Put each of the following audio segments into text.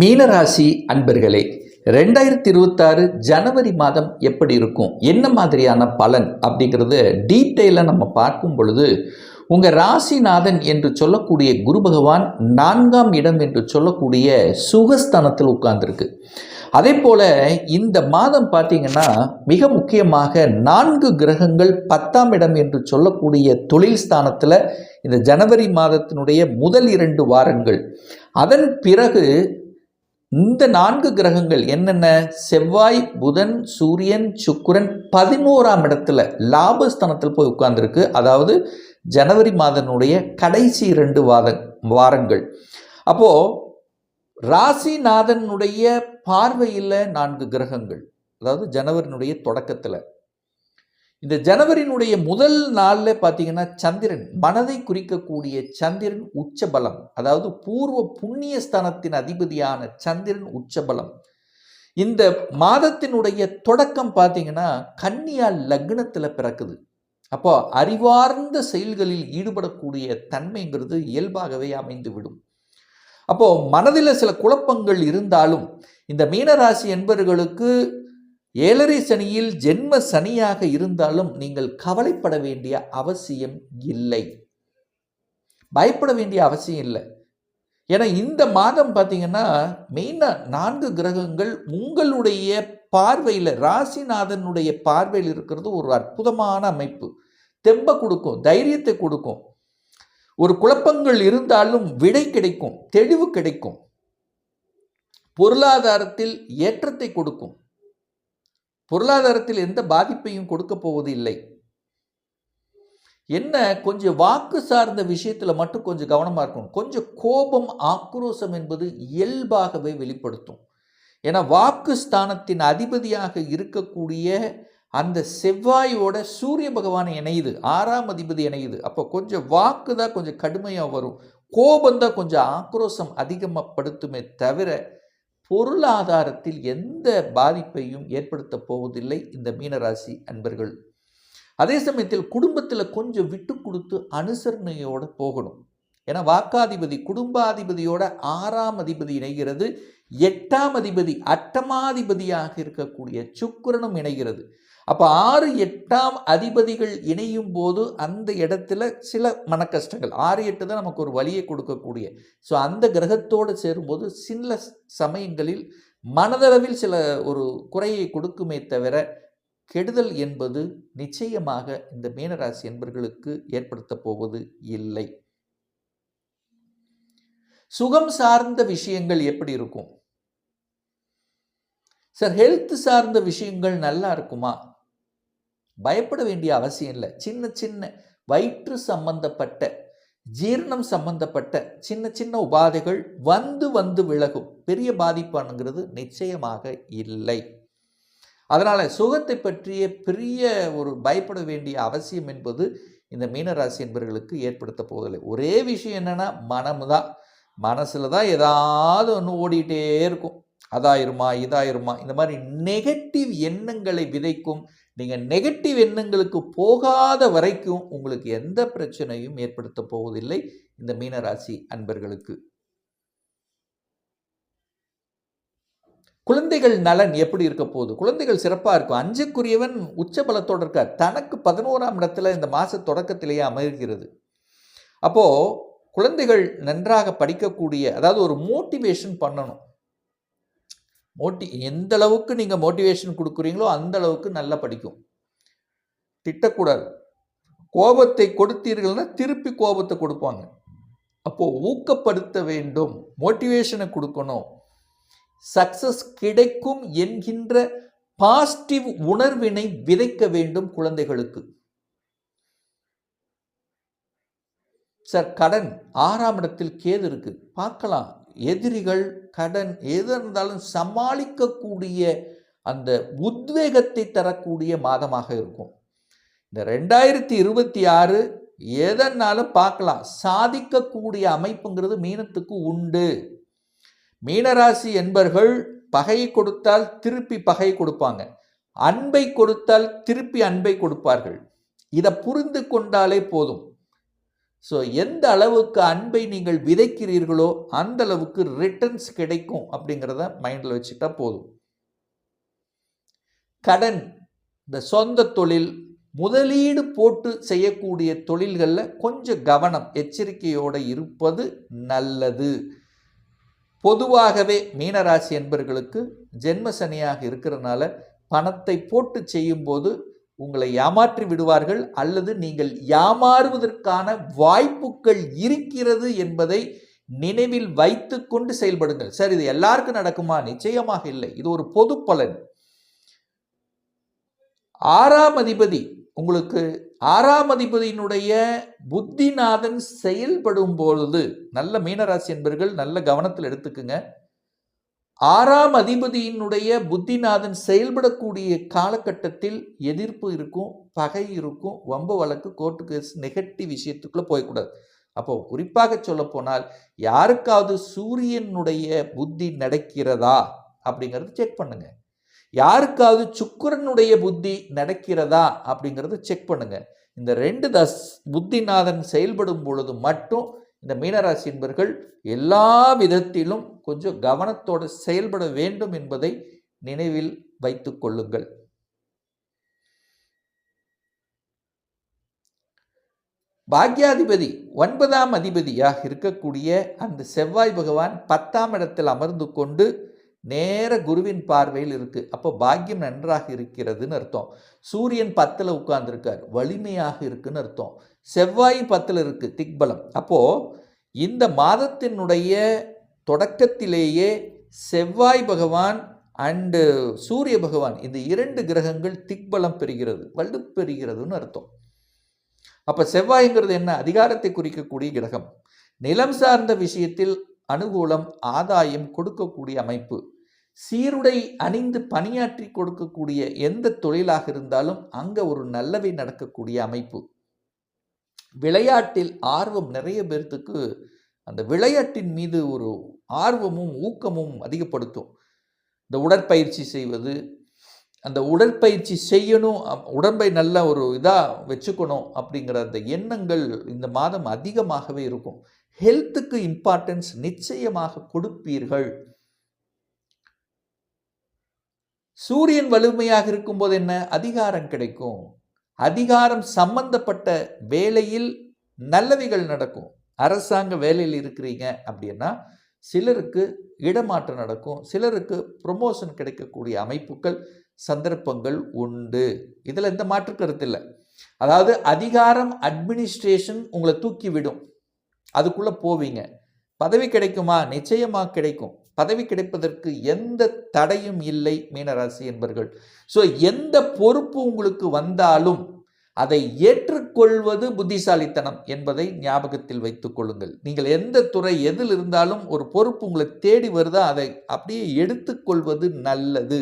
மீனராசி அன்பர்களே ரெண்டாயிரத்தி இருபத்தாறு ஜனவரி மாதம் எப்படி இருக்கும்? என்ன மாதிரியான பலன்? அப்படிங்கிறத டீட்டெயிலாக நம்ம பார்க்கும் பொழுது உங்கள் ராசிநாதன் என்று சொல்லக்கூடிய குரு பகவான் நான்காம் இடம் என்று சொல்லக்கூடிய சுகஸ்தானத்தில் உட்கார்ந்துருக்கு. அதே போல் இந்த மாதம் பார்த்தீங்கன்னா மிக முக்கியமாக நான்கு கிரகங்கள் பத்தாம் இடம் என்று சொல்லக்கூடிய தொழில் ஸ்தானத்தில் இந்த ஜனவரி மாதத்தினுடைய முதல் இரண்டு வாரங்கள். அதன் பிறகு இந்த நான்கு கிரகங்கள் என்னென்ன? செவ்வாய் புதன் சூரியன் சுக்கிரன் பதினோராம் இடத்துல லாபஸ்தானத்தில் போய் உட்கார்ந்துருக்கு. அதாவது ஜனவரி மாதனுடைய கடைசி இரண்டு வாத வாரங்கள். அப்போது ராசிநாதனுடைய பார்வையில் நான்கு கிரகங்கள். அதாவது ஜனவரினுடைய தொடக்கத்தில். இந்த ஜனவரியினுடைய முதல் நாளில் பார்த்தீங்கன்னா சந்திரன் மனதை குறிக்கக்கூடிய சந்திரன் உச்சபலம் அதாவது பூர்வ புண்ணிய ஸ்தானத்தின் அதிபதியான சந்திரன் உச்சபலம். இந்த மாதத்தினுடைய தொடக்கம் பார்த்தீங்கன்னா கன்னியா லக்னத்தில் பிறக்குது. அப்போ அறிவார்ந்த செயல்களில் ஈடுபடக்கூடிய தன்மைங்கிறது இயல்பாகவே அமைந்து விடும் அப்போ மனதில் சில குழப்பங்கள் இருந்தாலும் இந்த மீனராசி என்பவர்களுக்கு ஏழரை சனியில் ஜென்ம சனியாக இருந்தாலும் நீங்கள் கவலைப்பட வேண்டிய அவசியம் இல்லை. பயப்பட வேண்டிய அவசியம் இல்லை. ஏன்னா இந்த மாதம் பார்த்தீங்கன்னா மெயினாக நான்கு கிரகங்கள் உங்களுடைய பார்வையில் ராசிநாதனுடைய பார்வையில் இருக்கிறது ஒரு அற்புதமான அமைப்பு. தெம்ப கொடுக்கும் தைரியத்தை கொடுக்கும். ஒரு குழப்பங்கள் இருந்தாலும் விடை கிடைக்கும் தெளிவு கிடைக்கும். பொருளாதாரத்தில் ஏற்றத்தை கொடுக்கும். பொருளாதாரத்தில் எந்த பாதிப்பையும் கொடுக்க போவது இல்லை. என்ன கொஞ்சம் வாக்கு சார்ந்த விஷயத்தில் மட்டும் கொஞ்சம் கவனமாக இருக்கணும். கொஞ்சம் கோபம் ஆக்ரோஷம் என்பது இயல்பாகவே வெளிப்படுத்தும். ஏன்னா வாக்கு ஸ்தானத்தின் அதிபதியாக இருக்கக்கூடிய அந்த செவ்வாயோட சூரிய பகவான் இணையுது. ஆறாம் அதிபதி இணையுது. அப்போ கொஞ்சம் வாக்கு தான் கொஞ்சம் கடுமையாக வரும். கோபம் தான் கொஞ்சம் ஆக்ரோஷம் அதிகமாகப்படுத்துமே தவிர பொருளாதாரத்தில் எந்த பாதிப்பையும் ஏற்படுத்த போவதில்லை இந்த மீனராசி அன்பர்கள். அதே சமயத்தில் குடும்பத்தில் கொஞ்சம் விட்டு கொடுத்து அனுசரணையோடு போகணும். ஏன்னா வாக்காதிபதி குடும்பாதிபதியோட ஆறாம் அதிபதி இணைகிறது. எட்டாம் அதிபதி அட்டமாதிபதியாக இருக்கக்கூடிய சுக்கரனும் இணைகிறது. அப்போ ஆறு எட்டாம் அதிபதிகள் இணையும் போது அந்த இடத்துல சில மனக்கஷ்டங்கள். ஆறு எட்டு தான் நமக்கு ஒரு வழியை கொடுக்கக்கூடிய. ஸோ அந்த கிரகத்தோடு சேரும்போது சில சமயங்களில் மனதளவில் சில ஒரு குறையை கொடுக்குமே தவிர கெடுதல் என்பது நிச்சயமாக இந்த மீனராசி என்பர்களுக்கு ஏற்படுத்த போவது இல்லை. சுகம் சார்ந்த விஷயங்கள் எப்படி இருக்கும்? சார் ஹெல்த் சார்ந்த விஷயங்கள் நல்லா இருக்குமா? பயப்பட வேண்டிய அவசியம் இல்லை. சின்ன சின்ன வயிற்று சம்பந்தப்பட்ட ஜீரணம் சம்பந்தப்பட்ட சின்ன சின்ன உபாதைகள் வந்து வந்து விலகும். பெரிய பாதிப்பானுங்கிறது நிச்சயமாக இல்லை. அதனால் சுகத்தை பற்றிய பெரிய ஒரு பயப்பட வேண்டிய அவசியம் என்பது இந்த மீனராசி என்பவர்களுக்கு ஏற்படுத்த போவதில்லை. ஒரே விஷயம் என்னென்னா மனம் தான் மனசில் தான் ஏதாவது ஒன்று ஓடிட்டே இருக்கும். அதாயிருமா இதாயிருமா இந்த மாதிரி நெகட்டிவ் எண்ணங்களை விதைக்கும் நீங்கள் நெகட்டிவ் எண்ணங்களுக்கு போகாத வரைக்கும் உங்களுக்கு எந்த பிரச்சனையும் ஏற்படுத்த போவதில்லை. இந்த மீனராசி அன்பர்களுக்கு. குழந்தைகள் நலன் எப்படி இருக்க போகுது? குழந்தைகள் சிறப்பாக இருக்கும். அஞ்சுக்குரியவன் உச்ச பலத்தோடு இருக்கார். தனக்கு பதினோராம் இடத்துல இந்த மாத தொடக்கத்திலேயே அமைகிறது அப்போது குழந்தைகள் நன்றாக படிக்கக்கூடிய அதாவது ஒரு மோட்டிவேஷன் பண்ணணும். மோட்டி எந்த அளவுக்கு நீங்கள் மோட்டிவேஷன் கொடுக்குறீங்களோ அந்த அளவுக்கு நல்லா படிக்கும். திட்டக்கூடாது. கோபத்தை கொடுத்தீர்கள்னா திருப்பி கோபத்தை கொடுப்பாங்க. அப்போது ஊக்கப்படுத்த வேண்டும். மோட்டிவேஷனை கொடுக்கணும். சக்சஸ் கிடைக்கும் என்கின்ற பாசிட்டிவ் உணர்வினை விதைக்க வேண்டும் குழந்தைகளுக்கு. சார் கடன் ஆறாம் இடத்தில் கேது இருக்கு. பார்க்கலாம். எதிரிகள் கடன் எது இருந்தாலும் சமாளிக்கக்கூடிய அந்த உத்வேகத்தை தரக்கூடிய மாதமாக இருக்கும். இந்த ரெண்டாயிரத்தி இருபத்தி ஆறு எதனாலும் பார்க்கலாம். சாதிக்கக்கூடிய அமைப்புங்கிறது மீனத்துக்கு உண்டு. மீனராசி என்பர்கள் பகை கொடுத்தால் திருப்பி பகை கொடுப்பாங்க. அன்பை கொடுத்தால் திருப்பி அன்பை கொடுப்பார்கள். இதை புரிந்து கொண்டாலே போதும். ஸோ எந்த அளவுக்கு அன்பை நீங்கள் விதைக்கிறீர்களோ அந்த அளவுக்கு ரிட்டர்ன்ஸ் கிடைக்கும் அப்படிங்கிறத மைண்டில் வச்சுக்கிட்டா போதும். கடன் இந்த சொந்த தொழில் முதலீடு போட்டு செய்யக்கூடிய தொழில்களில் கொஞ்சம் கவனம் எச்சரிக்கையோடு இருப்பது நல்லது. பொதுவாகவே மீனராசி என்பர்களுக்கு ஜென்ம சனியாக இருக்கிறனால பணத்தை போட்டு செய்யும்போது உங்களை ஏமாற்றி விடுவார்கள் அல்லது நீங்கள் ஏமாறுவதற்கான வாய்ப்புகள் இருக்கிறது என்பதை நினைவில் வைத்து கொண்டு செயல்படுங்கள். சார் இது எல்லாருக்கும் நடக்குமா? நிச்சயமாக இல்லை. இது ஒரு பொது பலன். ஆறாம் அதிபதி உங்களுக்கு ஆறாம் அதிபதியினுடைய புத்திநாதன் செயல்படும் பொழுது நல்ல மீனராசி என்பர்கள் நல்ல கவனத்தில் எடுத்துக்குங்க. ஆறாம் அதிபதியினுடைய புத்திநாதன் செயல்படக்கூடிய காலகட்டத்தில் எதிர்ப்பு இருக்கும் பகை இருக்கும் வம்பு வழக்கு கோர்ட்டு கேஸ் நெகட்டிவ் விஷயத்துக்குள்ளே போயக்கூடாது. அப்போ குறிப்பாக சொல்ல போனால் யாருக்காவது சூரியனுடைய புத்தி நடக்கிறதா அப்படிங்கிறது செக் பண்ணுங்க. யாருக்காவது சுக்கரனுடைய புத்தி நடக்கிறதா அப்படிங்கிறது செக் பண்ணுங்க. இந்த ரெண்டு தஸ் புத்திநாதன் செயல்படும் பொழுது மட்டும் இந்த மீனராசி என்பர்கள் எல்லா விதத்திலும் கொஞ்சம் கவனத்தோடு செயல்பட வேண்டும் என்பதை நினைவில் வைத்து கொள்ளுங்கள். பாக்யாதிபதி ஒன்பதாம் அதிபதியாக இருக்கக்கூடிய அந்த செவ்வாய் பகவான் பத்தாம் இடத்தில் அமர்ந்து கொண்டு நேர குருவின் பார்வையில் இருக்கு. அப்போ பாக்கியம் நன்றாக இருக்கிறதுன்னு அர்த்தம். சூரியன் பத்தில் உட்கார்ந்துருக்கார். வலிமையாக இருக்குன்னு அர்த்தம். செவ்வாய் பத்தில் இருக்கு திக்பலம். அப்போ இந்த மாதத்தினுடைய தொடக்கத்திலேயே செவ்வாய் பகவான் அண்டு சூரிய பகவான் இந்த இரண்டு கிரகங்கள் திக்பலம் பெறுகிறது வலுப்பெறுகிறதுன்னு அர்த்தம். அப்போ செவ்வாய்ங்கிறது என்ன? அதிகாரத்தை குறிக்கக்கூடிய கிரகம். நிலம் சார்ந்த விஷயத்தில் அனுகூலம் ஆதாயம் கொடுக்கக்கூடிய அமைப்பு. சீருடை அணிந்து பணியாற்றி கொடுக்கக்கூடிய எந்த தொழிலாக இருந்தாலும் அங்கே ஒரு நல்லவை நடக்கக்கூடிய அமைப்பு. விளையாட்டில் ஆர்வம் நிறைய பேர்த்துக்கு அந்த விளையாட்டின் மீது ஒரு ஆர்வமும் ஊக்கமும் அதிகப்படுத்தும். இந்த உடற்பயிற்சி செய்வது அந்த உடற்பயிற்சி செய்யணும் உடம்பை நல்ல ஒரு இதாக வச்சுக்கணும் அப்படிங்கிற அந்த எண்ணங்கள் இந்த மாதம் அதிகமாகவே இருக்கும். ஹெல்த்துக்கு இம்பார்ட்டன்ஸ் நிச்சயமாக கொடுப்பீர்கள். சூரியன் வலிமையாக இருக்கும்போது என்ன? அதிகாரம் கிடைக்கும். அதிகாரம் சம்பந்தப்பட்ட வேலையில் நல்லவைகள் நடக்கும். அரசாங்க வேலையில் இருக்கிறீங்க அப்படின்னா சிலருக்கு இடமாற்றம் நடக்கும். சிலருக்கு ப்ரொமோஷன் கிடைக்கக்கூடிய அமைப்புகள் சந்தர்ப்பங்கள் உண்டு. இதில் எந்த மாற்று கருத்து இல்லை. அதாவது அதிகாரம் அட்மினிஸ்ட்ரேஷன் உங்களை தூக்கி விடும். அதுக்குள்ளே போவீங்க. பதவி கிடைக்குமா? நிச்சயமாக கிடைக்கும். பதவி கிடைப்பதற்கு எந்த தடையும் இல்லை மீனராசி என்பர்கள். ஸோ எந்த பொறுப்பு உங்களுக்கு வந்தாலும் அதை ஏற்றுக்கொள்வது புத்திசாலித்தனம் என்பதை ஞாபகத்தில் வைத்துக் கொள்ளுங்கள். நீங்கள் எந்த துறை எதில் இருந்தாலும் ஒரு பொறுப்பு உங்களை தேடி வருதா? அதை அப்படியே எடுத்துக்கொள்வது நல்லது.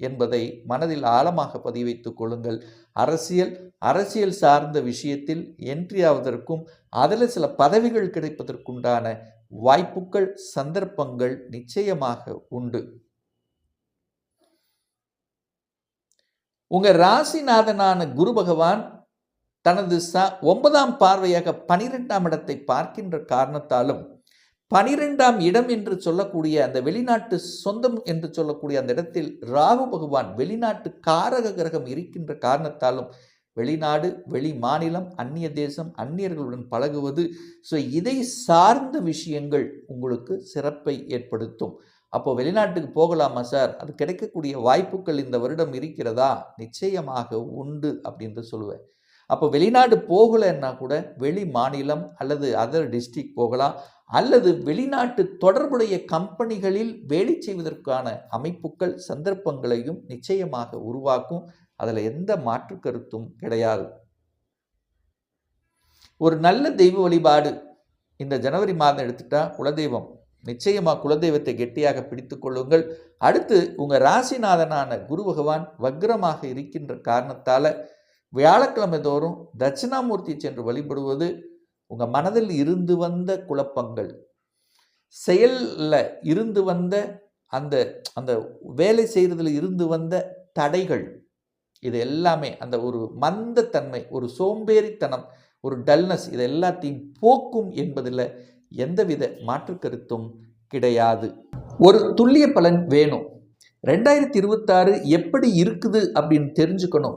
என்பதை மனதில் ஆழமாக பதிவைத்துக் கொள்ளுங்கள். அரசியல் அரசியல் சார்ந்த விஷயத்தில் என்ட்ரி ஆவதற்கும் அதில் சில பதவிகள் கிடைப்பதற்குண்டான வாய்ப்புகள் சந்தர்ப்பங்கள் நிச்சயமாக உண்டு. உங்க ராசிநாதனான குரு பகவான் தனது ச ஒன்பதாம் பார்வையாக பனிரெண்டாம் இடத்தை பார்க்கின்ற காரணத்தாலும் பனிரெண்டாம் இடம் என்று சொல்லக்கூடிய அந்த வெளிநாட்டு சொந்தம் என்று சொல்லக்கூடிய அந்த இடத்தில் ராகு பகவான் வெளிநாட்டு காரக கிரகம் இருக்கின்ற காரணத்தாலும் வெளிநாடு வெளி மாநிலம் அந்நிய தேசம் அந்நியர்களுடன் பழகுவது. ஸோ இதை சார்ந்த விஷயங்கள் உங்களுக்கு சிறப்பை ஏற்படுத்தும். அப்போ வெளிநாட்டுக்கு போகலாமா சார்? அது கிடைக்கக்கூடிய வாய்ப்புகள் இந்த வருடம் இருக்கிறதா? நிச்சயமாக உண்டு அப்படின்னு சொல்லுவேன். அப்போ வெளிநாடு போகலைன்னா கூட வெளி மாநிலம் அல்லது அதர் டிஸ்ட்ரிக் போகலாம். அல்லது வெளிநாட்டு தொடர்புடைய கம்பெனிகளில் வேலை செய்வதற்கான அமைப்புகள் சந்தர்ப்பங்களையும் நிச்சயமாக உருவாக்கும். அதில் எந்த மாற்று கருத்தும் கிடையாது. ஒரு நல்ல தெய்வ வழிபாடு இந்த ஜனவரி மாதம் எடுத்துட்டா குலதெய்வம். நிச்சயமாக குலதெய்வத்தை கெட்டியாக பிடித்து கொள்ளுங்கள். அடுத்து உங்கள் ராசிநாதனான குரு பகவான் வக்ரமாக இருக்கின்ற காரணத்தால் வியாழக்கிழமை தோறும் தட்சிணாமூர்த்தி சென்று வழிபடுவது உங்கள் மனதில் இருந்து வந்த குழப்பங்கள் செயலில் இருந்து வந்த அந்த அந்த வேலை செய்கிறதுல இருந்து வந்த தடைகள் இது எல்லாமே அந்த ஒரு மந்தத்தன்மை ஒரு சோம்பேறித்தனம் ஒரு டல்னஸ் இது எல்லாத்தையும் போக்கும் என்பதில் எந்தவித மாற்று கருத்தும் கிடையாது. ஒரு துல்லிய பலன் வேணும். ரெண்டாயிரத்தி இருபத்தாறு எப்படி இருக்குது அப்படின்னு தெரிஞ்சுக்கணும்.